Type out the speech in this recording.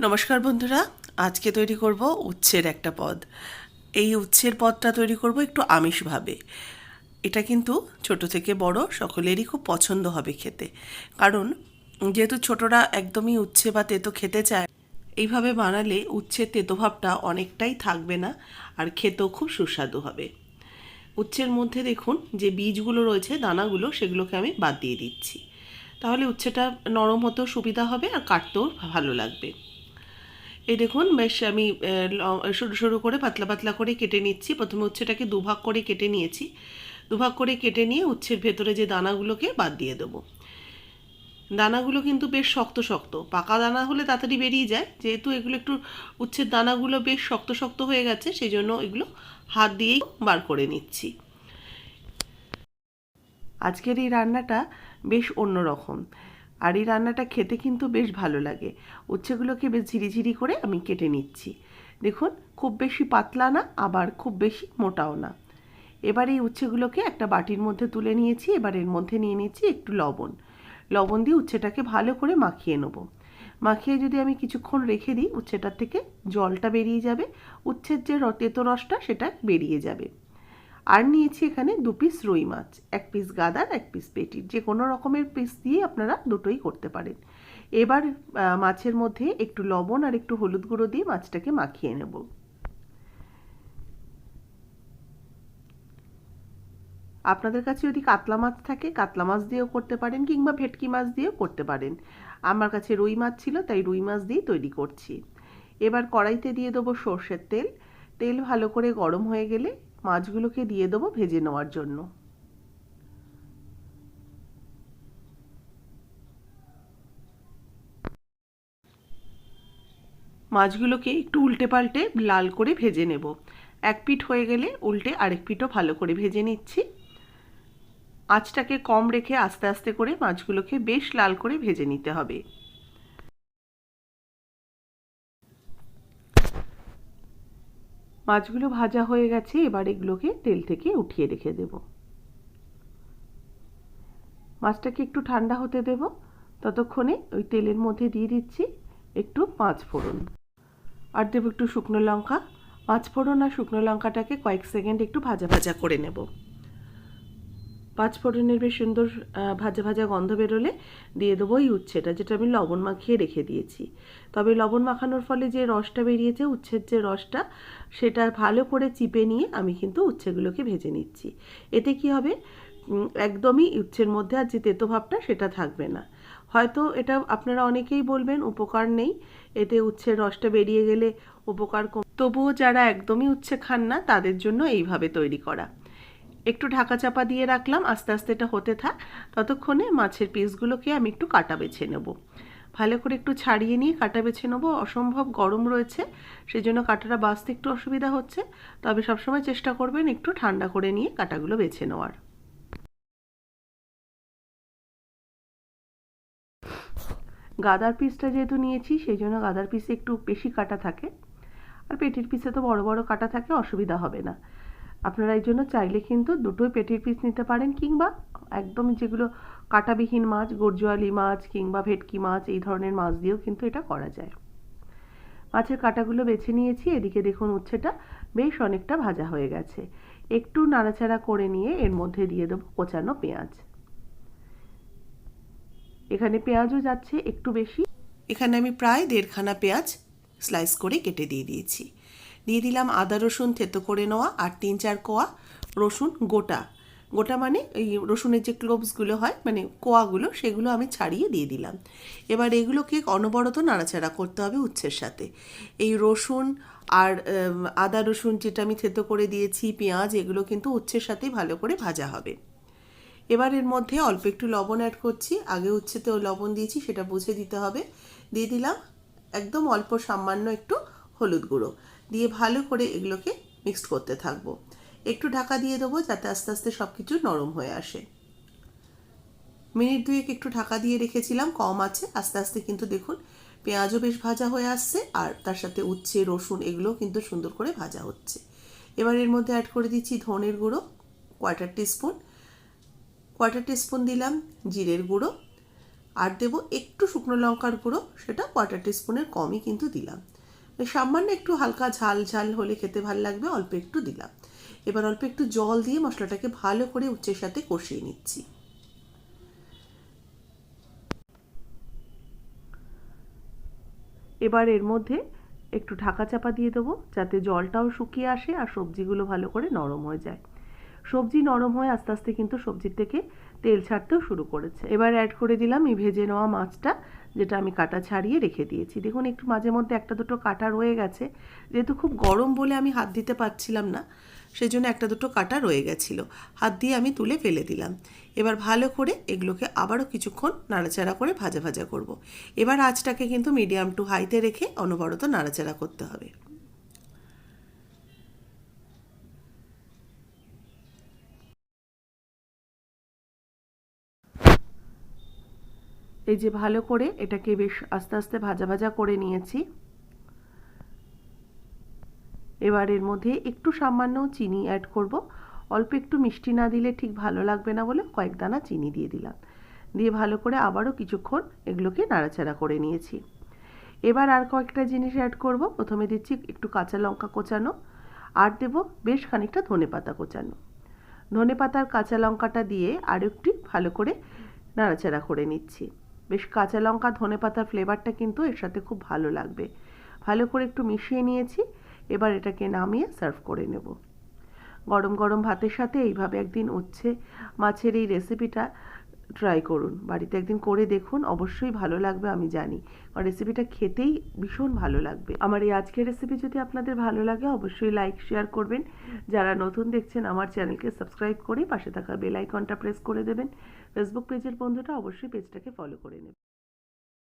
নমস্কার বন্ধুরা, আজকে তৈরি করব উচ্ছের একটা পদ। এই উচ্ছের পদটা তৈরি করব একটু আমিষভাবে। এটা কিন্তু ছোট থেকে বড়, সকলেরই খুব পছন্দ হবে খেতে। কারণ যেহেতু ছোটরা একদমই উচ্ছে বা তেতো খেতে চায়, এইভাবে বানালে উচ্ছের তেতো ভাবটা অনেকটাই থাকবে না আর খেতেও খুব সুস্বাদু হবে। উচ্ছের মধ্যে দেখুন যে বীজগুলো রয়েছে, দানাগুলো, সেগুলোকে আমি বাদ দিয়ে দিচ্ছি। তাহলে উচ্ছেটা নরম হতেও সুবিধা হবে আর কাটতেও ভালো লাগবে। এই দেখুন, বেশ আমি সরু সরু করে পাতলা পাতলা করে কেটে নিচ্ছি। প্রথমে উচ্ছেটাকে দুভাগ করে কেটে নিয়েছি। দুভাগ করে কেটে নিয়ে উচ্ছের ভেতরে যে দানাগুলোকে বাদ দিয়ে দেবো। দানাগুলো কিন্তু বেশ শক্ত শক্ত। পাকা দানা হলে তাড়াতাড়ি বেরিয়ে যায়। যেহেতু এগুলো একটু, উচ্ছের দানাগুলো বেশ শক্ত শক্ত হয়ে গেছে, সেই জন্য এগুলো হাত দিয়েই বার করে নিচ্ছি। আজকের এই রান্নাটা বেশ অন্যরকম। আর এই রান্নাটা খেতে কিন্তু বেশ ভালো লাগে। উচ্ছেগুলোকে বেশ ঝিরিঝিরি করে আমি কেটে নিচ্ছি। দেখুন, খুব বেশি পাতলা না, আবার খুব বেশি মোটাও না। এবার এই উচ্ছেগুলোকে একটা বাটির মধ্যে তুলে নিয়েছি। এবার এর মধ্যে নিয়ে নিচ্ছি একটু লবণ। লবণ দিয়ে উচ্ছেটাকে ভালো করে মাখিয়ে নেব। মাখিয়ে যদি আমি কিছুক্ষণ রেখে দিই, উচ্ছেটার থেকে জলটা বেরিয়ে যাবে। উচ্ছের যে তেতো রসটা সেটা বেরিয়ে যাবে। আর নিয়েছি এখানে দু পিস রুই মাছ, এক পিস গাদার, এক পিস পেটির। যে কোনো রকমের পিস দিয়ে আপনারা দুটোই করতে পারেন। এবার মাছের মধ্যে একটু লবণ আর একটু হলুদ গুঁড়ো দিয়ে মাছটাকে মাখিয়ে নেব। আপনাদের কাছে যদি কাতলা মাছ থাকে, কাতলা মাছ দিয়েও করতে পারেন কিংবা ভেটকি মাছ দিয়েও করতে পারেন। আমার কাছে রুই মাছ ছিল, তাই রুই মাছ দিয়ে তৈরি করছি। এবার কড়াইতে দিয়ে দেবো সর্ষের তেল। তেল ভালো করে গরম হয়ে গেলে মাছগুলোকে দিয়ে দেবো ভেজে নেওয়ার জন্য। মাছগুলোকে একটু উল্টে পাল্টে লাল করে ভেজে নেব। এক পিঠ হয়ে গেলে উল্টে আরেক পিঠও ভালো করে ভেজে নিচ্ছি। আঁচটাকে কম রেখে আস্তে আস্তে করে মাছগুলোকে বেশ লাল করে ভেজে নিতে হবে। মাছগুলো ভাজা হয়ে গেছে, এবার এগুলোকে তেল থেকে উঠিয়ে রেখে দেব। মাছটাকে একটু ঠান্ডা হতে দেব। ততক্ষণে ওই তেলের মধ্যে দিয়ে দিচ্ছি একটু পাঁচ ফোড়ন। আর দেব একটু শুকনো লঙ্কা। পাঁচ ফোড়ন আর শুকনো লঙ্কাটাকে কয়েক সেকেন্ড একটু ভাজা ভাজা করে নেব। পাঁচ ফোড়নের বেশ সুন্দর ভাজা ভাজা গন্ধ বেরোলে দিয়ে দেবো এই উচ্ছেটা, যেটা আমি লবণ মাখিয়ে রেখে দিয়েছি। তবে লবণ মাখানোর ফলে যে রসটা বেরিয়েছে, উচ্ছের যে রসটা, সেটা ভালো করে চিপে নিয়ে আমি কিন্তু উচ্ছেগুলোকে ভেজে নিচ্ছি। এতে কি হবে? একদমই উচ্ছের মধ্যে আর যে তেতো ভাবটা, সেটা থাকবে না। হয়তো এটা আপনারা অনেকেই বলবেন, উপকার নেই, এতে উচ্ছের রসটা বেরিয়ে গেলে উপকার কম। তবুও যারা একদমই উচ্ছে খান না, তাদের জন্য এইভাবে তৈরি করা। একটু ঢাকা চাপা দিয়ে রাখলাম, আস্তে আস্তে এটা হতে থাক। ততক্ষণে মাছের পিসগুলোকে আমি একটু কাটা বেছে নেব। ভালো করে একটু ছাড়িয়ে নিয়ে কাটা বেছে নেব। অসম্ভব গরম রয়েছে সেই জন্য কাটাটা বাঁচতে একটু অসুবিধা হচ্ছে। তবে সবসময় চেষ্টা করবেন একটু ঠান্ডা করে নিয়ে কাটাগুলো বেছে নেওয়ার। গাদার পিসটা যেহেতু নিয়েছি সেই জন্য গাদার পিসে একটু বেশি কাটা থাকে। আর পেটির পিসে তো বড় বড় কাটা থাকে, অসুবিধা হবে না। আপনারা এই জন্য চাইলে কিন্তু দুটোই পেটির পিস নিতে পারেন কিংবা একদম যেগুলো কাটাবিহীন মাছ, গরজোয়ালি মাছ কিংবা ভেটকি মাছ, এই ধরনের মাছ দিয়েও কিন্তু এটা করা যায়। মাছের কাটাগুলো বেছে নিয়েছি, এদিকে দেখুন উচ্ছেটা বেশ অনেকটা ভাজা হয়ে গেছে। একটু নাড়াচাড়া করে নিয়ে এর মধ্যে দিয়ে দেবো কোচানো পেঁয়াজ। এখানে পেঁয়াজও যাচ্ছে একটু বেশি। এখানে আমি প্রায় দেড়খানা পেঁয়াজ স্লাইস করে কেটে দিয়ে দিয়েছি। দিয়ে দিলাম আদা, রসুন থেতো করে নেওয়া আর তিন চার কোয়া রসুন গোটা। গোটা মানে এই রসুনের যে ক্লোভসগুলো হয় মানে কোয়াগুলো, সেগুলো আমি ছাড়িয়ে দিয়ে দিলাম। এবার এগুলোকে অনবরত নাড়াচাড়া করতে হবে উচ্ছের সাথে। এই রসুন আর আদা, রসুন যেটা আমি থেতো করে দিয়েছি, পেঁয়াজ, এগুলো কিন্তু উচ্ছের সাথেই ভালো করে ভাজা হবে। এবার এর মধ্যে অল্প একটু লবণ অ্যাড করছি। আগে উচ্ছেতেও লবণ দিয়েছি, সেটা বুঝে দিতে হবে। দিয়ে দিলাম একদম অল্প সামান্য একটু হলুদ গুঁড়ো। দিয়ে ভালো করে এগুলোকে মিক্সড করতে থাকব। একটু ঢাকা দিয়ে দেবো যাতে আস্তে আস্তে সব কিছু নরম হয়ে আসে। মিনিট দুয়েক একটু ঢাকা দিয়ে রেখেছিলাম, কম আছে। আস্তে আস্তে কিন্তু দেখুন, পেঁয়াজও বেশ ভাজা হয়ে আসছে আর তার সাথে উচ্ছে, রসুন এগুলো কিন্তু সুন্দর করে ভাজা হচ্ছে। এবার এর মধ্যে অ্যাড করে দিচ্ছি ধনের গুঁড়ো কোয়ার্টার টিস্পুন কোয়ার্টার টিস্পুন দিলাম জিরের গুঁড়ো। আর দেবো একটু শুকনো লঙ্কার গুঁড়ো, সেটা কোয়ার্টার টিস্পুনের কমই কিন্তু দিলাম। সামান্য একটু হালকা ঝাল ঝাল হলে খেতে ভালো লাগবে, অল্প একটু দিলাম। এবার অল্প একটু জল দিয়ে মশলাটাকে ভালো করে উচ্চের সাথে কষিয়ে নিচ্ছি। এবার এর মধ্যে একটু ঢাকা চাপা দিয়ে দেবো, যাতে জলটাও শুকিয়ে আসে আর সবজিগুলো ভালো করে নরম হয়ে যায়। সবজি নরম হয়ে আস্তে আস্তে কিন্তু সবজির থেকে তেল ছাড়তেও শুরু করেছে। এবার অ্যাড করে দিলাম এই ভেজে নেওয়া মাছটা, যেটা আমি কাটা ছাড়িয়ে রেখে দিয়েছি। দেখুন, একটু মাঝে মধ্যে একটা দুটো কাটা রয়ে গেছে। যেহেতু খুব গরম বলে আমি হাত দিতে পারছিলাম না সেই জন্য একটা দুটো কাটা রয়ে গেছিল। হাত দিয়ে আমি তুলে ফেলে দিলাম। এবার ভালো করে এগুলোকে আবারও কিছুক্ষণ নাড়াচাড়া করে ভাজা ভাজা করব। এবার আঁচটাকে কিন্তু মিডিয়াম টু হাইতে রেখে অনবরত নাড়াচাড়া করতে হবে। এই যে ভালো করে এটাকে বেশ আস্তে আস্তে ভাজা ভাজা করে নিয়েছি। এবার এর মধ্যে একটু সামান্য চিনি অ্যাড করব। অল্প একটু মিষ্টি না দিলে ঠিক ভালো লাগবে না বলে কয়েক দানা চিনি দিয়ে দিলাম। দিয়ে ভালো করে আবারও কিছুক্ষণ এগুলোকে নাড়াচাড়া করে নিয়েছি। এবার আর কয়েকটা জিনিস অ্যাড করব। প্রথমে দিচ্ছি একটু কাঁচা লঙ্কা কোচানো। আর দেবো বেশ খানিকটা ধনে পাতা কোচানো। ধনে পাতার কাঁচা লঙ্কাটা দিয়ে আর একটু ভালো করে নাড়াচাড়া করে নিচ্ছি। বেশ কাঁচা লঙ্কা, ধনে পাতার ফ্লেভারটা কিন্তু এর সাথে খুব ভালো লাগবে। ভালো করে একটু মিশিয়ে নিয়েছি, এবার এটাকে নামিয়ে সার্ভ করে নেব। গরম গরম ভাতের সাথে এইভাবে একদিন উচ্ছে মাছের এই রেসিপিটা ট্রাই করুন। বাড়িতে একদিন করে দেখুন, অবশ্যই ভালো লাগবে আমি জানি। কারণ রেসিপিটা খেতেই ভীষণ ভালো লাগবে। আমার এই আজকের রেসিপি যদি আপনাদের ভালো লাগে, অবশ্যই লাইক শেয়ার করবেন। যারা নতুন দেখছেন, আমার চ্যানেলকে সাবস্ক্রাইব করে পাশে থাকা বেল আইকনটা প্রেস করে দেবেন। ফেসবুক পেজের বন্ধুটা অবশ্যই পেজটাকে ফলো করে নেবেন